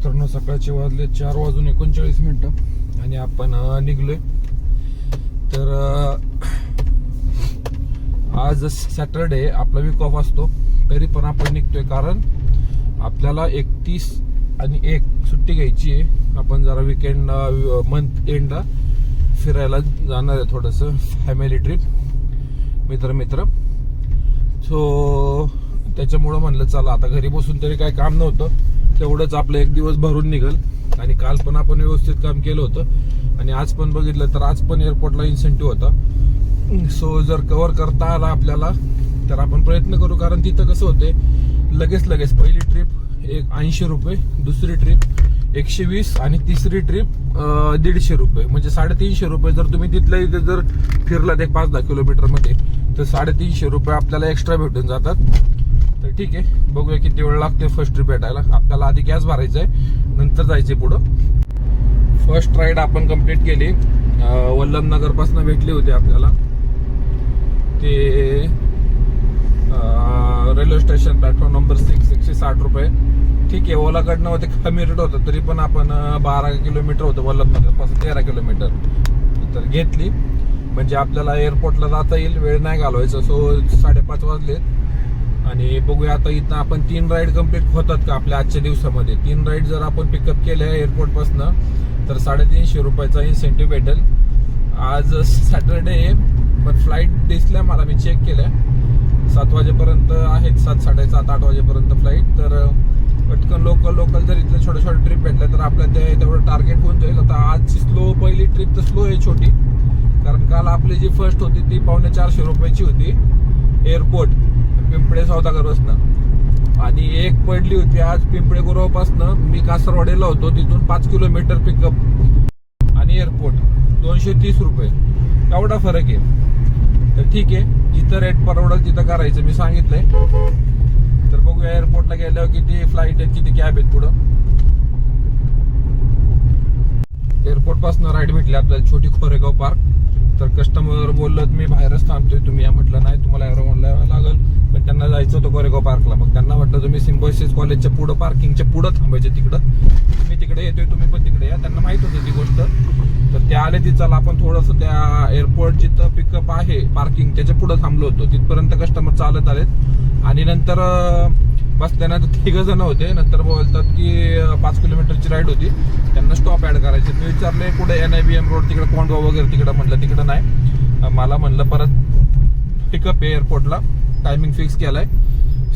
मित्रांनो सकाळचे वाजले चार वाजून एकोणचाळीस मिनटं आणि आपण निघलोय. तर आज सॅटरडे आपला वीक ऑफ असतो तरी पण आपण निघतोय कारण आपल्याला एकतीस आणि एक सुट्टी घ्यायची आहे. आपण जरा विकेंड मंथ एंडला फिरायला जाणार आहे थोडंसं फॅमिली ट्रिप मित्र मित्र सो त्याच्यामुळं म्हणलं चला आता घरी बसून तरी काय काम नव्हतं. तेवढंच आपलं एक दिवस भरून निघल. आणि काल पण आपण व्यवस्थित काम केलं होतं. आणि आज पण बघितलं तर आज पण एअरपोर्टला इन्सेंटिव्ह होता. सो जर कव्हर करता आला आपल्याला तर आपण प्रयत्न करू. कारण तिथं कसं होते लगेच लगेच पहिली ट्रिप एक ऐंशी रुपये दुसरी ट्रिप एकशे वीस आणि तिसरी ट्रिप दीडशे रुपये. म्हणजे साडेतीनशे रुपये जर तुम्ही तिथल्या इथे जर फिरलात एक पाच दहा किलोमीटरमध्ये तर साडेतीनशे रुपये आपल्याला एक्स्ट्रा भेटून जातात. तर ठीक आहे बघूया किती वेळ लागते फर्स्ट ट्रिप भेटायला. आपल्याला आधी गॅस भरायचा आहे नंतर जायचे पुढं. फर्स्ट राईड आपण कंप्लीट केली. वल्लभनगरपासून भेटली होती आपल्याला. ते railway station platform number six एकशे साठ रुपये. ठीक आहे ओलाकडनं होते कमी रेट होतं तरी पण आपण बारा किलोमीटर होतं वल्लभनगरपासून तेरा किलोमीटर. तर घेतली. म्हणजे आपल्याला एअरपोर्टला जाता येईल वेळ नाही घालवायचा सो साडेपाच वाजलेत. आणि बघूया आता इथं आपण तीन राईड कंप्लीट होतात का आपल्या आजच्या दिवसामध्ये. तीन राईड जर आपण पिकअप केल्या एअरपोर्टपासनं तर साडेतीनशे रुपयाचा इन्सेंटिव्ह भेटेल. आज सॅटरडे आहे पण फ्लाईट दिसल्या मला मी चेक केल्या. सात वाजेपर्यंत आहेत सात साडेसात आठ वाजेपर्यंत फ्लाईट तर पटकन लोकल लोकल जर इथलं छोट्या छोट्या ट्रिप भेटल्या तर आपल्या ते तेवढं टार्गेट होऊन जाईल. आता आजची स्लो पहिली ट्रिप तर स्लो आहे छोटी. कारण काल आपली जी फर्स्ट होती ती पावणे चारशे रुपयाची होती. एअरपोर्ट पिंपळे सौदागरपासनं. आणि एक पडली होती आज पिंपळे गुरवपासनं मी कासरवाडीला होतो तिथून पाच किलोमीटर पिकअप आणि एअरपोर्ट दोनशे तीस रुपये. एवढा फरक आहे. तर ठीक आहे जिथं रेट परवडेल तिथं करायचं. मी सांगितलंय. तर बघूया एअरपोर्टला गेल्यावर किती फ्लाईट आहेत किती कॅब आहेत पुढं. एअरपोर्टपासून राईड भेटली आपल्याला छोटी खोरेगाव पार्क तर कस्टमर बोललं मी बाहेरच थांबतोय तुम्ही या. म्हटलं नाही तुम्हाला एरोला लागल. पण त्यांना जायचं होतं कोरेगाव पार्कला मग त्यांना म्हटलं तुम्ही सिम्बॉसिस कॉलेजच्या पुढं पार्किंगच्या पुढं थांबायचे तिकडं. मी तिकडे येतोय तुम्ही पण तिकडे या. त्यांना माहीत होती ती गोष्ट. तर ते आले ती चला आपण थोडंसं त्या एअरपोर्ट जिथं पिकअप आहे पार्किंग त्याच्या पुढं थांबलो होतो. तिथपर्यंत कस्टमर चालत आलेत. आणि नंतर बस त्यांना तिघ जण होते. नंतर बोलतात की पाच किलोमीटरची राईड होती. त्यांना स्टॉप ॲड करायचे. मी विचारले कुठे N I B M road तिकडे कोंडवा वगैरे तिकडं? म्हटलं तिकडं नाही. मला म्हणलं परत पिकअप आहे एअरपोर्टला टायमिंग फिक्स केलाय.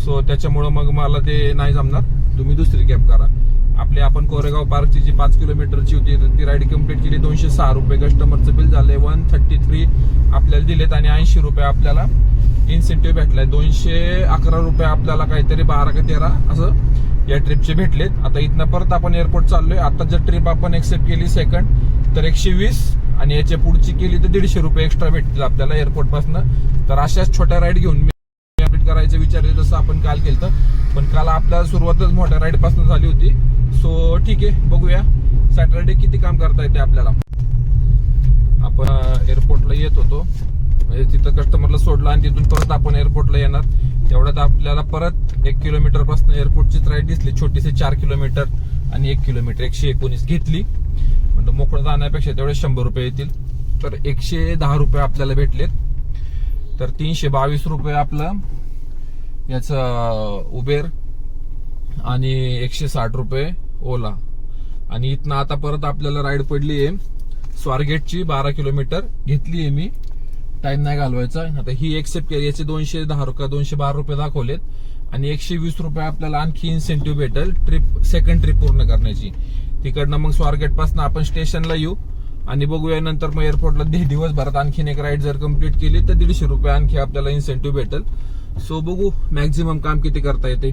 सो त्याच्यामुळं मग मला ते नाही जमणार. तुम्ही दुसरी कॅब करा. आपली आपण कोरेगाव पार्कची जी पाच किलोमीटरची होती तर ती राईड कंप्लीट केली. दोनशे सहा रुपये कस्टमरचं बिल झाले वन थर्टी थ्री आपल्याला दिलेत आणि ऐंशी रुपये आपल्याला इन्सेंटिव्ह भेटलाय. दोनशे अकरा रुपये आपल्याला काहीतरी बारा का तेरा असं या ट्रिपचे भेटलेत. आता इथनं परत आपण एअरपोर्ट चाललोय. आता जर ट्रिप आपण एक्सेप्ट केली सेकंड तर एकशे वीस आणि याच्या पुढची केली तर दीडशे रुपये एक्स्ट्रा भेटतील आपल्याला एअरपोर्टपासून. तर अशाच छोट्या राईड घेऊन मी कंप्लीट करायचं विचारले जसं आपण काल केलं पण काल आपल्याला सुरुवातच मोठ्या राईडपासून झाली होती. सो ठीक आहे बघूया. सॅटरडे किती काम करता येते आपल्याला? आपण एअरपोर्टला येत होतो. म्हणजे तिथं कस्टमरला सोडलं आणि तिथून परत आपण एअरपोर्टला येणार. तेवढ्यात आपल्याला परत एक किलोमीटरपासून एअरपोर्टचीच राईड दिसली. छोटीशी चार किलोमीटर आणि एक किलोमीटर एकशे एकोणीस घेतली. म्हणजे मोकळं जाण्यापेक्षा तेवढे शंभर रुपये येतील. तर एकशे दहा रुपये आपल्याला भेटलेत. तर तीनशे बावीस रुपये आपलं याचं उबेर आणि एकशे साठ रुपये ओला आणि इथनं आता परत आपल्याला राईड पडली आहे स्वारगेटची बारा किलोमीटर घेतली आहे मी. टाइम नाही घालवायचा. आता ही एक्सेप्ट केली याचे दोनशे दहा रुपये दोनशे बारा रुपये दाखवलेत. आणि एकशे वीस रुपये आपल्याला आणखी इन्सेंटिव्ह भेटेल ट्रिप सेकंड ट्रिप पूर्ण करण्याची. तिकडनं मग स्वारगेटपासून आपण स्टेशनला येऊ. आणि बघूया नंतर मग एअरपोर्टला दिवसभरात आणखीन एक राईड जर कंप्लीट केली तर दीडशे रुपये आणखी आपल्याला इन्सेंटिव्ह भेटेल. सो बघू मॅक्झिमम काम किती करता येते.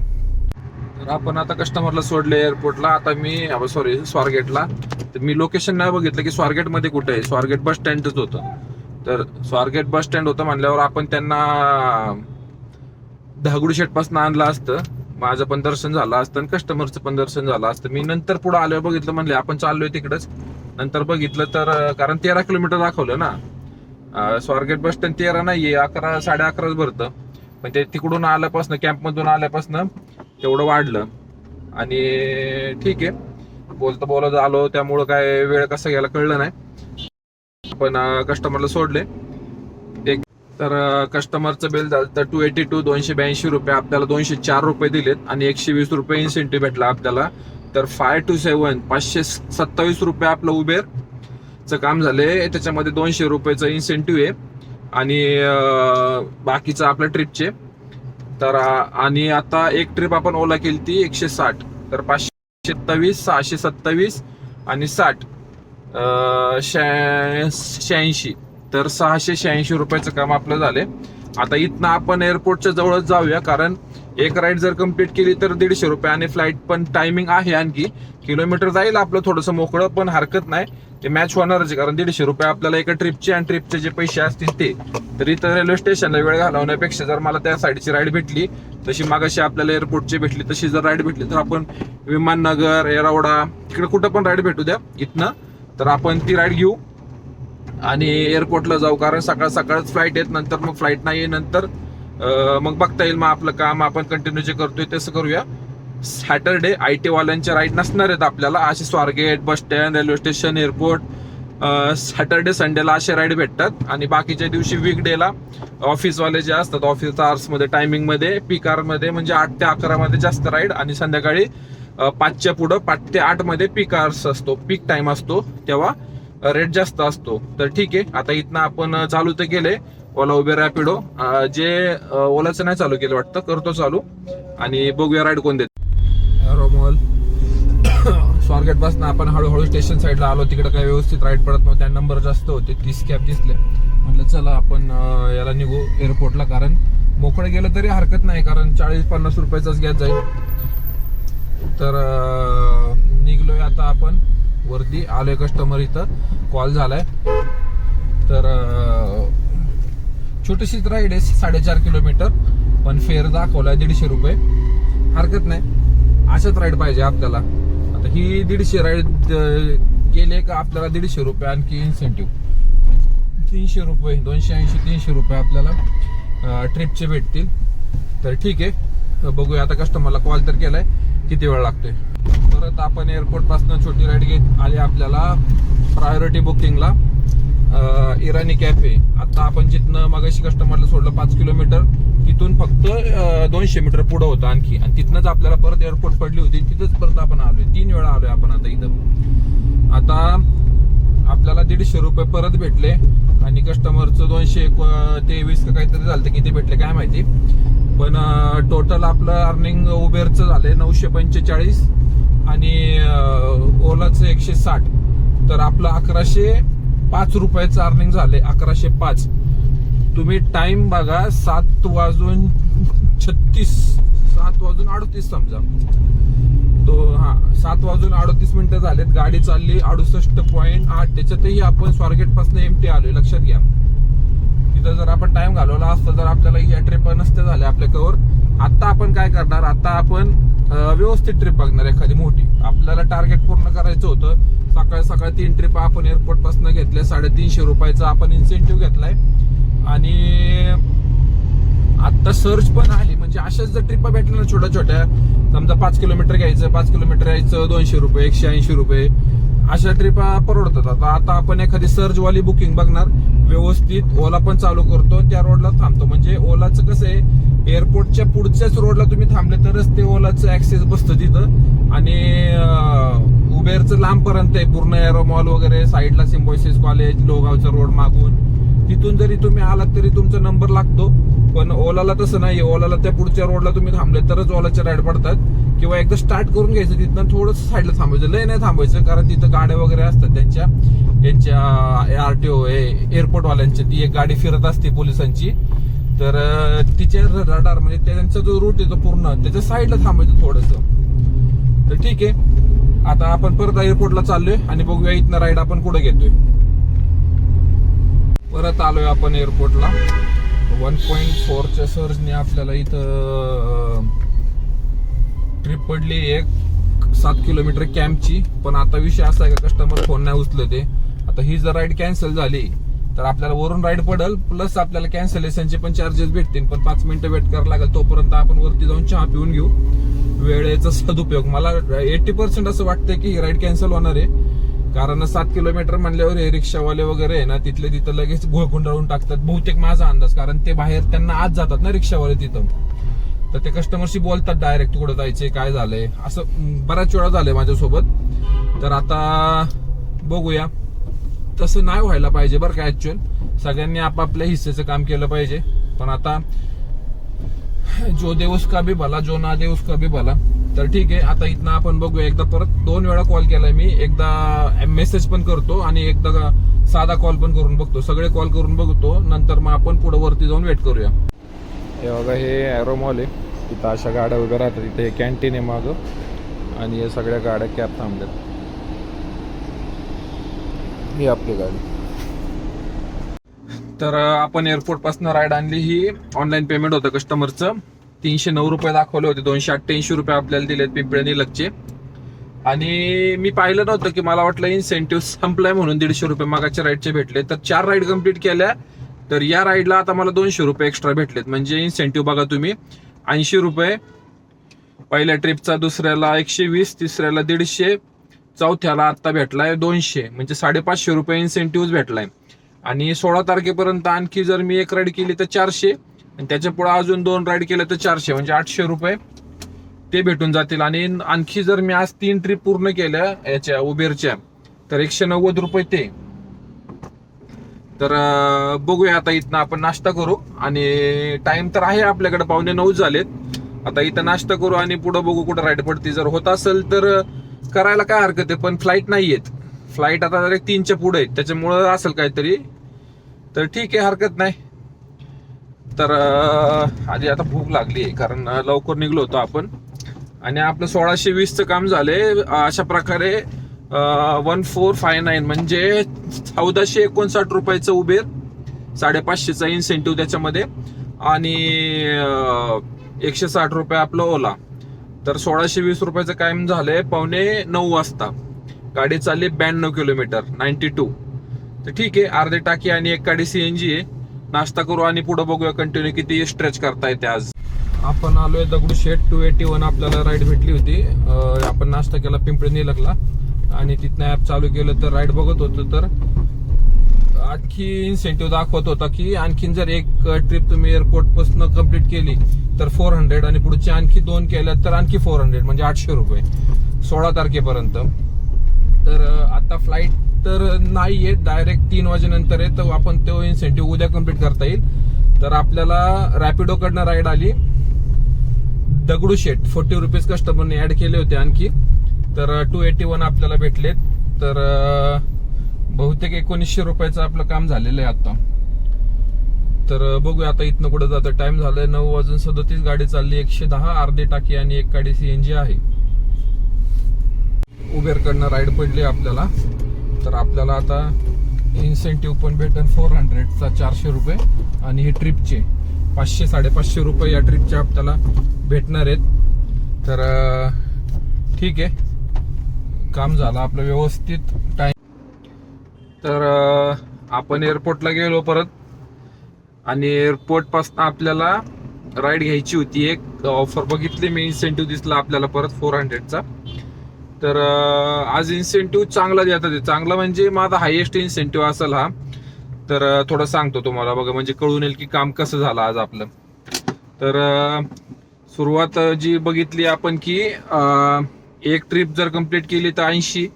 तर आपण आता कस्टमरला सोडले एअरपोर्टला आता मी सॉरी स्वारगेटला. तर मी लोकेशन नाही बघितलं की स्वारगेटमध्ये कुठे आहे? स्वारगेट बस स्टँडच होतं. तर स्वारगेट बस स्टँड होतं म्हणल्यावर आपण त्यांना दहगडू आणलं असतं. माझं पण दर्शन झालं असतं आणि कस्टमरचं पण दर्शन झालं असतं. मी नंतर पुढे आल्यावर बघितलं म्हणले आपण चाललोय तिकडंच. नंतर बघितलं तर कारण तेरा किलोमीटर दाखवलं ना. स्वारगेट बस स्टँड तेरा नाहीये अकरा साडे अकराच भरतं. पण ते तिकडून आल्यापासून कॅम्पमधून आल्यापासून तेवढं वाढलं. आणि ठीक आहे. बोलता बोलत आलो त्यामुळं काय वेळ कसा गेला कळलं नाही. आपण कस्टमरला सोडले. एक तर कस्टमरचं बिल झालं तर टू एटी टू दोनशे ब्याऐंशी रुपये आपल्याला दोनशे चार रुपये दिलेत आणि एकशे वीस रुपये इन्सेंटिव्ह भेटला आपल्याला. तर फाय टू सेवन पाचशे सत्तावीस रुपये आपलं उबेरचं काम झाले. त्याच्यामध्ये दोनशे रुपयेचं इन्सेंटिव्ह आहे आणि बाकीचं आपल्या ट्रिपचे तर आणि आता एक ट्रिप आपण ओला केली ती एकशे साठ. तर पाचशे सत्तावीस सहाशे सत्तावीस आणि साठ. शहा- शहाऐंशी. तर सहाशे शहाऐंशी रुपयाचं काम आपलं झाले आता इथनं आपण एअरपोर्टच्या जवळच जाऊया कारण एक राईड जर कंप्लीट केली तर दीडशे रुपये आणि फ्लाईट पण टायमिंग आहे आणखी. किलोमीटर जाईल आपलं थोडंसं मोकळं पण हरकत नाही. ते मॅच होणारच आहे कारण दीडशे रुपये आपल्याला एका ट्रिपचे आणि ट्रिपचे जे पैसे असतील ते. तर इथं रेल्वे स्टेशनला वेळ घालवण्यापेक्षा जर मला त्या साईडची राईड भेटली तशी मागाशी आपल्याला एअरपोर्टची भेटली तशी जर राईड भेटली तर आपण विमाननगर एरावडा तिकडे कुठं पण राईड भेटू द्या. इथनं तर आपण ती राईड घेऊ. आणि एअरपोर्टला जाऊ कारण सकाळ सकाळच फ्लाईट येत नंतर मग फ्लाईट नाही नंतर मग बघता येईल मग आपलं काम आपण कंटिन्यू जे करतोय तसं करूया. सॅटरडे आय टी वाल्यांच्या राईड नसणार आहेत आपल्याला. असे Swargate bus stand railway station airport Saturday संडेला असे राईड भेटतात. आणि बाकीच्या दिवशी वीकडेला ऑफिसवाले जे असतात ऑफिस आर्समध्ये टायमिंगमध्ये पी कारमध्ये पीक म्हणजे आठ ते अकरामध्ये जास्त राईड आणि संध्याकाळी पाचच्या पुढं पाच ते आठमध्ये पीक आर्स असतो पीक टाइम असतो तेव्हा रेट जास्त असतो. तर ठीक आहे आता इथनं आपण चालू तर केले ओला उबेर रॅपिडो. जे ओलाचं नाही चालू केलं वाटतं करतो चालू. आणि बघूया राईड कोण देत. रोमॉल स्वारगेटपासून आपण हळूहळू स्टेशन साईडला आलो. तिकडे काही व्यवस्थित राईड पडत नव्हत्या नंबर जास्त होते तीस कॅब दिसले. म्हटलं चला आपण याला निघू एअरपोर्टला कारण मोकळं गेलं तरी हरकत नाही. कारण चाळीस पन्नास रुपयाचाच गॅस जाईल. तर निघलोय आता आपण वरती. आलोय कस्टमर इथं. कॉल झालाय. तर छोटीशीच राईड आहे. साडेचार किलोमीटर पण फेअर दाखवलाय दीडशे रुपये. हरकत नाही. अशाच राईड पाहिजे आपल्याला. आता ही दीडशे राईड गेले का आपल्याला दीडशे रुपये आणखी इन्सेंटिव्ह तीनशे रुपये दोनशे ऐंशी तीनशे रुपये आपल्याला ट्रिपचे भेटतील. तर ठीक आहे. बघूया. आता कस्टमरला कॉल तर केलाय. किती वेळ लागतोय? परत आपण एअरपोर्टपासून छोटी राईड घेत आली आपल्याला प्रायोरिटी बुकिंगला इराणी कॅफे आता आपण जिथनं मगाशी कस्टमरला सोडलं पाच किलोमीटर तिथून फक्त दोनशे मीटर पुढं होतं आणखी. आणि तिथनंच आपल्याला परत एअरपोर्ट पडली होती आणि तिथंच परत आपण आलोय. तीन वेळा आलोय आपण आता इथं. आता आपल्याला दीडशे रुपये परत भेटले आणि कस्टमरचं दोनशे एक- तेवीस काहीतरी झालं किती भेटले काय माहिती. पण टोटल आपलं अर्निंग उबेरचं झालंय नऊशे पंचेचाळीस आणि ओलाचं एकशे साठ. तर आपलं अकराशे पाच रुपयाचं अर्निंग झाले अकराशे पाच. तुम्ही टाइम बघा सात वाजून छत्तीस सात वाजून अडतीस समजा. तो हा सात वाजून अडतीस मिनिटं झालेत गाडी चालली अडुसष्ट पॉईंट आठ. त्याच्यातही आपण स्वारगेटपासून एमटी आलोय लक्षात घ्या. तिथं जर आपण टाइम घालवला असता तर आपल्याला या ट्रिप नसते झाल्या आपल्या कवर. आता आपण काय करणार? आता आपण व्यवस्थित ट्रिप बघणार एखादी मोठी. आपल्याला टार्गेट पूर्ण करायचं होतं. सकाळ सकाळी तीन ट्रिप आपण एअरपोर्टपासून घेतल्या. साडेतीनशे रुपयाचा आपण इन्सेंटिव्ह घेतलाय. आणि आता सर्च पण आली. म्हणजे अशाच जर ट्रिप भेटल्या ना छोट्या छोट्या समजा पाच किलोमीटर घ्यायचं पाच किलोमीटर यायचं दोनशे रुपये एकशे ऐंशी रुपये अशा ट्रिपा परवडतात. आता आता आपण एखादी सर्च वाली बुकिंग बघणार. व्यवस्थित ओला पण चालू करतो त्या रोडला थांबतो. म्हणजे ओलाचं कसं आहे एअरपोर्टच्या पुढच्याच रोडला तुम्ही थांबले तरच ते ओलाचं ऍक्सेस बसतं तिथं. आणि उबेरचं लांबपर्यंत आहे पूर्ण एरो मॉल वगैरे साईडला सिम्बोसिस कॉलेज लोगावचा रोड मागून. तिथून जरी तुम्ही आलात तरी तुमचा नंबर लागतो. पण ओलाला तसं नाही ओलाला त्या पुढच्या रोडला तुम्ही थांबले तरच ओलाचे राईड पडतात. किंवा एकदा स्टार्ट करून घ्यायचं तिथनं थोडंसं साईडला थांबायचं. लय नाही थांबायचं कारण तिथं गाड्या वगैरे असतात. त्यांच्या यांच्या आरटीओ एअरपोर्ट एअरपोर्टवाल्यांची ती एक गाडी फिरत असते पोलिसांची. तर तिच्या रडार म्हणजे त्यांचा जो रूट येतो पूर्ण त्याच्या साईडला थांबायचं थोडंसं. तर ठीक आहे. आता आपण परत एअरपोर्टला चाललोय आणि बघूया इथनं राईड आपण कुठे घेतोय. परत आलोय आपण एअरपोर्टला वन पॉईंट फोरच्या सर्जने आपल्याला इथं ट्रिप पडली एक सात किलोमीटर कॅम्पची. पण आता विषय असा आहे का कस्टमर फोन नाही उचलत ते. आता ही जर राईड कॅन्सल झाली तर आपल्याला वरून राईड पडल प्लस आपल्याला कॅन्सलेशनचे पण चार्जेस भेटतील. पण पाच मिनिटं वेट करावं लागेल तोपर्यंत आपण वरती जाऊन चहा पिऊन घेऊ. वेळेचा सदुपयोग. मला एटी पर्सेंट असं वाटतं की ही राईड कॅन्सल होणार आहे. कारण सात किलोमीटर म्हणल्यावर हे रिक्षावाले वगैरे आहे ना तिथले तिथं लगेच गुंडाळून टाकतात. बहुतेक माझा अंदाज. कारण ते बाहेर त्यांना आज जातात ना रिक्षावाले तिथं. तर ते कस्टमरशी बोलतात डायरेक्ट कुठं जायचे काय झालंय. असं बऱ्याच वेळा झालंय माझ्यासोबत. तर आता बघूया. तसं नाही व्हायला पाहिजे बरं का ऍक्च्युअल सगळ्यांनी आपापल्या हिस्सेचं काम केलं पाहिजे. पण आता जो देवस का बी भला जो ना देऊस का बी भला. तर ठीक आहे आता इथनं आपण बघूया. एकदा परत दोन वेळा कॉल केलाय मी. एकदा मेसेज पण करतो आणि एकदा साधा कॉल पण करून बघतो. सगळे कॉल करून बघतो. नंतर मग आपण पुढे वरती जाऊन वेट करूया. हे बघा हे ॲरो मॉल आहे. तिथं अशा गाड्या उभ्या राहतात. इथे कॅन्टीन आहे मागं. आणि या सगळ्या गाड्या कॅब थांबल्यात. ही आपली गाडी. तर आपण एअरपोर्टपासून राईड आणली. ही ऑनलाईन पेमेंट होतं कस्टमरचं तीनशे नऊ रुपये दाखवले होते. दोनशे अठ्ठ्याऐंशी रुपये आपल्याला दिलेत पिंपळे लगचे आणि मी पाहिलं नव्हतं की मला वाटलं इन्सेंटिव्ह संपलाय म्हणून दीडशे रुपये मागाच्या राईडचे भेटले. तर चार राईड कंप्लीट केल्या. तर या राईडला आता मला दोनशे रुपये एक्स्ट्रा भेटलेत. म्हणजे इन्सेंटिव्ह बघा तुम्ही. ऐंशी रुपये. पहिल्या ट्रिपचा दुसऱ्याला एकशे वीस तिसऱ्याला दीडशे. चौथ्याला आत्ता भेटलाय दोनशे. म्हणजे साडेपाचशे रुपये इन्सेंटिव्ह भेटलाय. आणि सोळा तारखेपर्यंत आणखी जर मी एक राईड केली तर चारशे. आणि त्याच्या पुढे अजून दोन राईड केल्या तर चारशे. म्हणजे आठशे रुपये ते भेटून जातील. आणि आणखी जर मी आज तीन ट्रिप पूर्ण केल्या याच्या उबेरच्या तर एकशे नव्वद रुपये ते. तर बघूया आता इथनं आपण नाश्ता करू. आणि टाइम तर आहे आपल्याकडे पावणे नऊ झालेत. आता इथं नाश्ता करू आणि पुढे बघू कुठं राईड पडते. जर होत असेल तर करायला काय हरकत आहे? पण फ्लाईट नाही आहेत फ्लाईट आता डायरेक्ट तीनच्या पुढे आहेत त्याच्यामुळं असेल काहीतरी. तर ठीक आहे हरकत नाही. तर आधी आता भूक लागली आहे कारण लवकर निघलो होतो आपण. आणि आपलं सोळाशे वीसचं काम झाले अशा प्रकारे वन फोर फाय नाईन म्हणजे चौदाशे एकोणसाठ रुपयाचं उबेर साडेपाचशेचा इन्सेंटिव्ह त्याच्यामध्ये. आणि एकशे साठ रुपये आपलं ओला. तर सोळाशे वीस रुपयाचं कायम झालंय पावणे नऊ वाजता. गाडी चालली ब्याण्णव किलोमीटर नाईन्टी टू तर ठीक आहे अर्धे टाकी आणि एक गाडी सीएनजी आहे. नाश्ता करू आणि पुढे बघूया कंटिन्यू किती स्ट्रेच करता येते आज. आपण आलोय दगडूशेठ टू एटी वन आपल्याला राईड भेटली होती. आपण नाश्ता केला पिंपळी निलकला आणि तिथनं ऍप चालू केलं तर राईड बघत होतो तर आणखी इन्सेंटिव्ह दाखवत होता की आणखीन जर एक ट्रिप तुम्ही एअरपोर्टपासून कंप्लीट केली तर फोर हंड्रेड आणि पुढची आणखी दोन केल्या तर आणखी फोर हंड्रेड म्हणजे आठशे रुपये. सोळा तारखेपर्यंत. तर आता फ्लाईट तर नाही आहे डायरेक्ट तीन वाजेनंतर आहे तर आपण तो इन्सेंटिव्ह उद्या कंप्लीट करता येईल. तर आपल्याला रॅपिडो कडनं राईड आली. दगडूशेठ फोर्टी रुपीज कस्टमरने ऍड केले होते आणखी. तर टू एटी वन आपल्याला भेटलेत. तर बहुतेक एकोणीसशे रुपयाचं आपलं काम झालेलं आहे आता. तर बघूया आता इथनं कुठं जातं. टाइम झालाय नऊ वाजून सदतीस गाडी चालली एकशे दहा अर्धी टाकी आणि एक गाडी सीएनजी आहे. उबेरकडनं राईड पडली आपल्याला. तर आपल्याला आता इन्सेंटिव्ह पण भेटेल फोर हंड्रेडचा चारशे रुपये आणि हे ट्रिपचे पाचशे साडेपाचशे रुपये या ट्रिपचे आपल्याला भेटणार आहेत. तर ठीक आहे. काम झालं आपलं व्यवस्थित टाइम तर आपण एअरपोर्टला गेलो परत. आणि एअरपोर्टपासून आपल्याला राईड घ्यायची होती एक. ऑफर बघितली मी इन्सेंटिव्ह दिसला आपल्याला परत फोर हंड्रेडचा तर आज इन्सेंटिव्ह चांगला देतात चांगला म्हणजे माझा हायेस्ट इन्सेंटिव्ह असेल हा. तर थोडं सांगतो तुम्हाला. बघा म्हणजे कळून येईल की काम कसं झालं आज आपलं. तर सुरुवात जी बघितली आपण की एक ट्रिप जर कंप्लीट केली तर ऐंशी.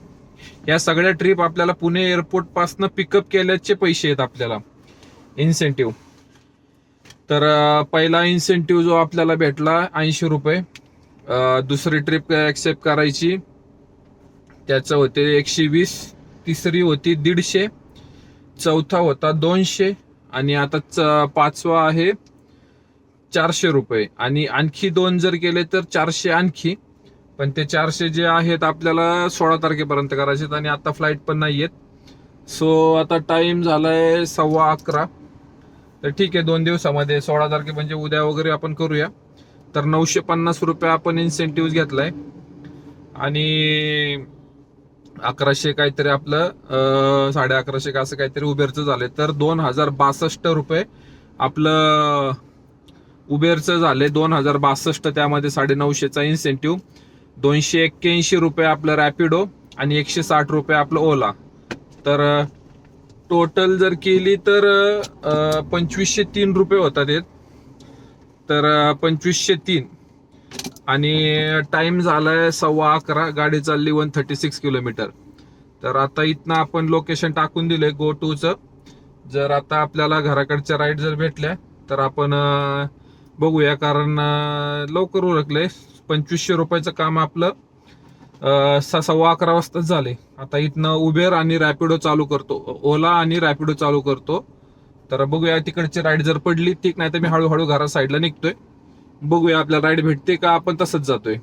या सगळ्या ट्रिप आपल्याला पुणे एअरपोर्ट पासनं पिकअप केल्याचे पैसे आहेत आपल्याला. इन्सेंटिव्ह तर पहिला इन्सेंटिव्ह जो आपल्याला भेटला ऐंशी रुपये. दुसरी ट्रिप ऍक्सेप्ट करायची. त्याचं होते एकशे वीस. तिसरी होती दीडशे. चौथा होता दोनशे. आणि आता च- पाचवा आहे चारशे रुपये. आणि आणखी दोन जर केले तर चारशे आणखी. पण ते चारशे जे आहेत आपल्याला सोळा तारखेपर्यंत करायचे आहेत आणि आता फ्लाईट पण नाही आहेत सो आता टाईम झालाय सव्वा अकरा. तर ठीक आहे दोन दिवसामध्ये सोळा तारखे म्हणजे उद्या वगैरे आपण करूया. तर नऊशे पन्नास रुपये आपण इन्सेंटिव्ह घेतलाय. आणि अकराशे काहीतरी आपलं साडे अकराशे का असं काहीतरी उबेरचं झालंय. तर दोन हजार बासष्ट रुपये आपलं उबेरचं झालंय. दोन हजार बासष्ट त्यामध्ये साडे नऊशेचा इन्सेंटिव्ह दोनशे एक्क्याऐंशी रुपये आपलं रॅपिडो आणि एकशे साठ रुपये आपलं ओला तर टोटल जर केली तर पंचवीसशे तीन रुपये होतात येत तर पंचवीसशे तीन. आणि टाइम झालाय सव्वा अकरा. गाडी चालली वन थर्टी सिक्स किलोमीटर तर आता इथनं आपण लोकेशन टाकून दिले गो टूचं जर आता आपल्याला घराकडच्या राईड जर भेटल्या तर आपण बघूया. कारण लवकर उरकले पंचवीसशे रुपयाचं काम आपलं सव्वा अकरा वाजताच झाले. आता इथनं उबेर आणि रॅपिडो चालू करतो. ओला आणि रॅपिडो चालू करतो. तर बघूया तिकडची राईड जर पडली ठीक नाही तर मी हळूहळू घरा साईडला निघतोय. बघूया आपल्याला राईड भेटते का आपण तसंच जातोय.